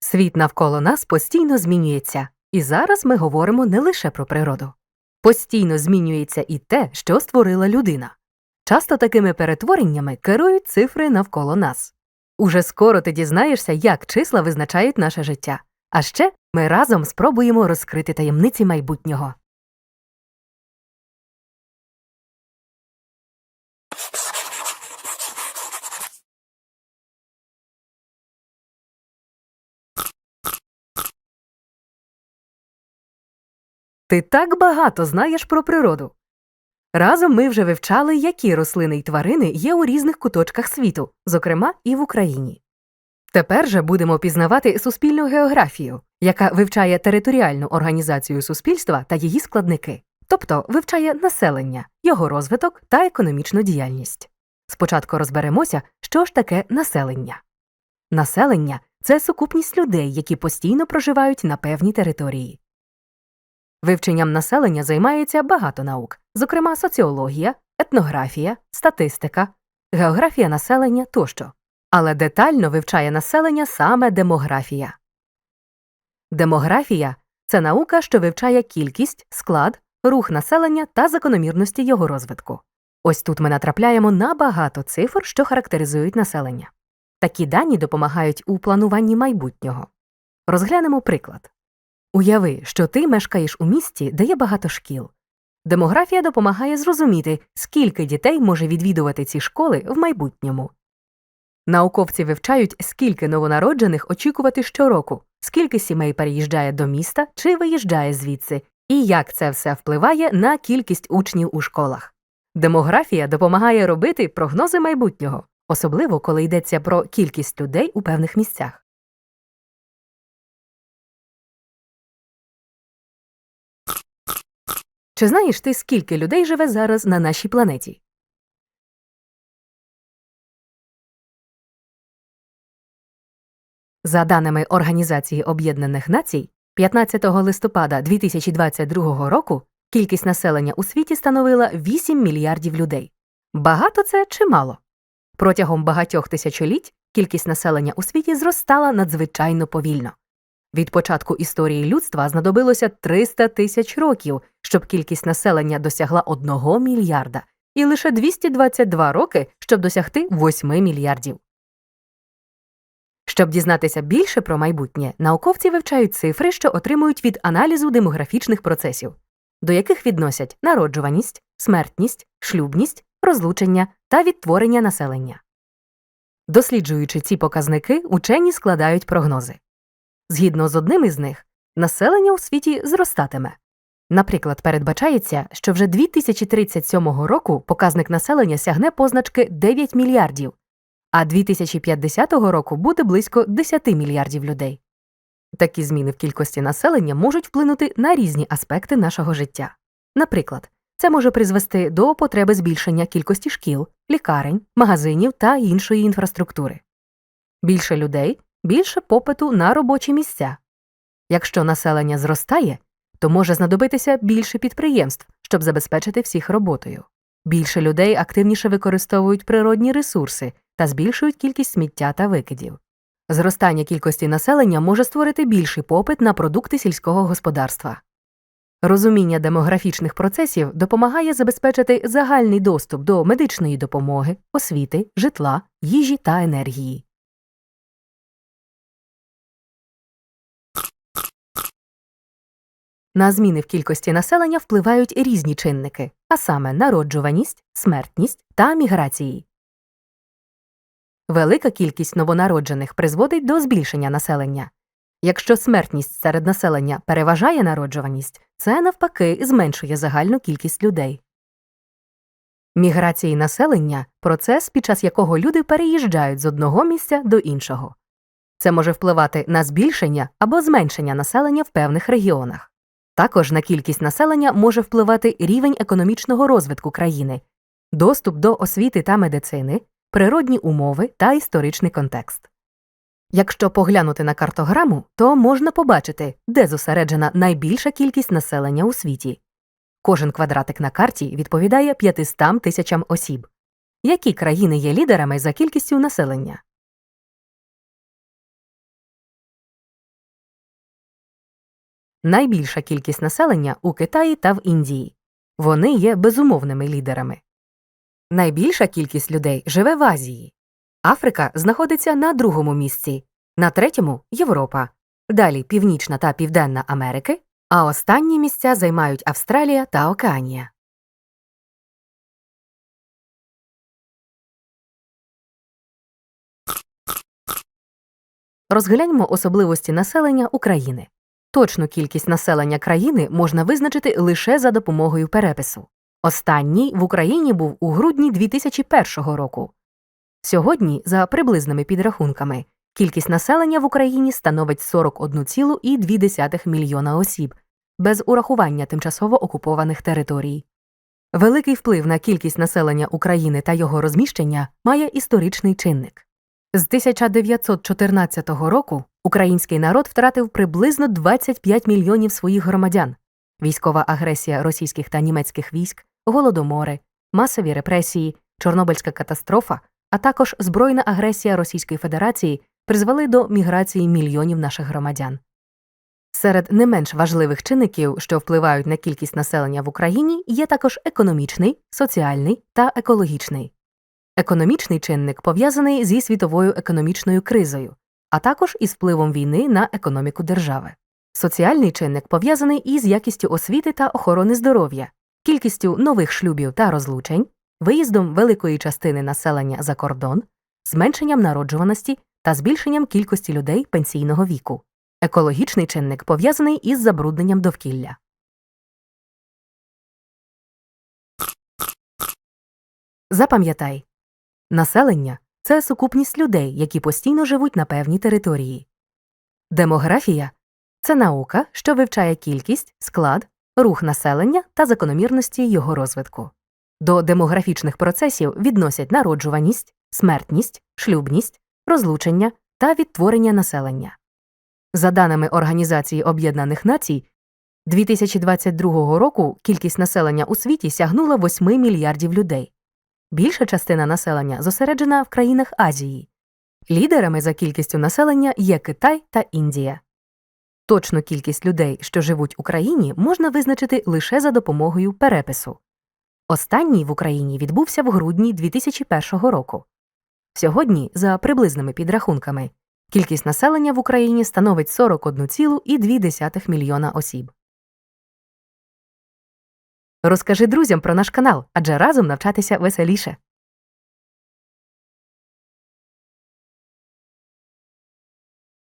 Світ навколо нас постійно змінюється, і зараз ми говоримо не лише про природу. Постійно змінюється і те, що створила людина. Часто такими перетвореннями керують цифри навколо нас. Уже скоро ти дізнаєшся, як числа визначають наше життя. А ще ми разом спробуємо розкрити таємниці майбутнього. Ти так багато знаєш про природу. Разом ми вже вивчали, які рослини й тварини є у різних куточках світу, зокрема і в Україні. Тепер же будемо пізнавати суспільну географію, яка вивчає територіальну організацію суспільства та її складники, тобто вивчає населення, його розвиток та економічну діяльність. Спочатку розберемося, що ж таке населення. Населення це сукупність людей, які постійно проживають на певній території. Вивченням населення займається багато наук, зокрема соціологія, етнографія, статистика, географія населення тощо. Але детально вивчає населення саме демографія. Демографія це наука, що вивчає кількість, склад, рух населення та закономірності його розвитку. Ось тут ми натрапляємо на багато цифр, що характеризують населення. Такі дані допомагають у плануванні майбутнього. Розглянемо приклад. Уяви, що ти мешкаєш у місті, де є багато шкіл. Демографія допомагає зрозуміти, скільки дітей може відвідувати ці школи в майбутньому. Науковці вивчають, скільки новонароджених очікувати щороку, скільки сімей переїжджає до міста чи виїжджає звідси, і як це все впливає на кількість учнів у школах. Демографія допомагає робити прогнози майбутнього, особливо коли йдеться про кількість людей у певних місцях. Чи знаєш ти, скільки людей живе зараз на нашій планеті? За даними Організації Об'єднаних Націй, 15 листопада 2022 року кількість населення у світі становила 8 мільярдів людей. Багато це чи мало? Протягом багатьох тисячоліть кількість населення у світі зростала надзвичайно повільно. Від початку історії людства знадобилося 300 тисяч років, щоб кількість населення досягла 1 мільярда, і лише 222 роки, щоб досягти 8 мільярдів. Щоб дізнатися більше про майбутнє, науковці вивчають цифри, що отримують від аналізу демографічних процесів, до яких відносять народжуваність, смертність, шлюбність, розлучення та відтворення населення. Досліджуючи ці показники, учені складають прогнози. Згідно з одним із них, населення у світі зростатиме. Наприклад, передбачається, що вже 2037 року показник населення сягне позначки 9 мільярдів, а 2050 року буде близько 10 мільярдів людей. Такі зміни в кількості населення можуть вплинути на різні аспекти нашого життя. Наприклад, це може призвести до потреби збільшення кількості шкіл, лікарень, магазинів та іншої інфраструктури. Більше людей більше попиту на робочі місця. Якщо населення зростає, то може знадобитися більше підприємств, щоб забезпечити всіх роботою. Більше людей активніше використовують природні ресурси та збільшують кількість сміття та викидів. Зростання кількості населення може створити більший попит на продукти сільського господарства. Розуміння демографічних процесів допомагає забезпечити загальний доступ до медичної допомоги, освіти, житла, їжі та енергії. На зміни в кількості населення впливають різні чинники, а саме народжуваність, смертність та міграції. Велика кількість новонароджених призводить до збільшення населення. Якщо смертність серед населення переважає народжуваність, це навпаки зменшує загальну кількість людей. Міграції населення процес, під час якого люди переїжджають з одного місця до іншого. Це може впливати на збільшення або зменшення населення в певних регіонах. Також на кількість населення може впливати рівень економічного розвитку країни, доступ до освіти та медицини, природні умови та історичний контекст. Якщо поглянути на картограму, то можна побачити, де зосереджена найбільша кількість населення у світі. Кожен квадратик на карті відповідає 500 тисячам осіб. Які країни є лідерами за кількістю населення? Найбільша кількість населення у Китаї та в Індії. Вони є безумовними лідерами. Найбільша кількість людей живе в Азії. Африка знаходиться на другому місці, на третьому Європа, далі Північна та Південна Америки, а останні місця займають Австралія та Океанія. Розгляньмо особливості населення України. Точну кількість населення країни можна визначити лише за допомогою перепису. Останній в Україні був у грудні 2001 року. Сьогодні, за приблизними підрахунками, кількість населення в Україні становить 41,2 мільйона осіб, без урахування тимчасово окупованих територій. Великий вплив на кількість населення України та його розміщення має історичний чинник. З 1914 року український народ втратив приблизно 25 мільйонів своїх громадян. Військова агресія російських та німецьких військ, голодомори, масові репресії, Чорнобильська катастрофа, а також збройна агресія Російської Федерації призвели до міграції мільйонів наших громадян. Серед не менш важливих чинників, що впливають на кількість населення в Україні, є також економічний, соціальний та екологічний. Економічний чинник пов'язаний зі світовою економічною кризою, а також із впливом війни на економіку держави. Соціальний чинник пов'язаний із якістю освіти та охорони здоров'я, кількістю нових шлюбів та розлучень, виїздом великої частини населення за кордон, зменшенням народжуваності та збільшенням кількості людей пенсійного віку. Екологічний чинник пов'язаний із забрудненням довкілля. Запам'ятай населення це сукупність людей, які постійно живуть на певній території. Демографія це наука, що вивчає кількість, склад, рух населення та закономірності його розвитку. До демографічних процесів відносять народжуваність, смертність, шлюбність, розлучення та відтворення населення. За даними Організації Об'єднаних Націй, 2022 року кількість населення у світі сягнула 8 мільярдів людей. Більша частина населення зосереджена в країнах Азії. Лідерами за кількістю населення є Китай та Індія. Точну кількість людей, що живуть в Україні, можна визначити лише за допомогою перепису. Останній в Україні відбувся в грудні 2001 року. Сьогодні, за приблизними підрахунками, кількість населення в Україні становить 41,2 мільйона осіб. Розкажи друзям про наш канал, адже разом навчатися веселіше.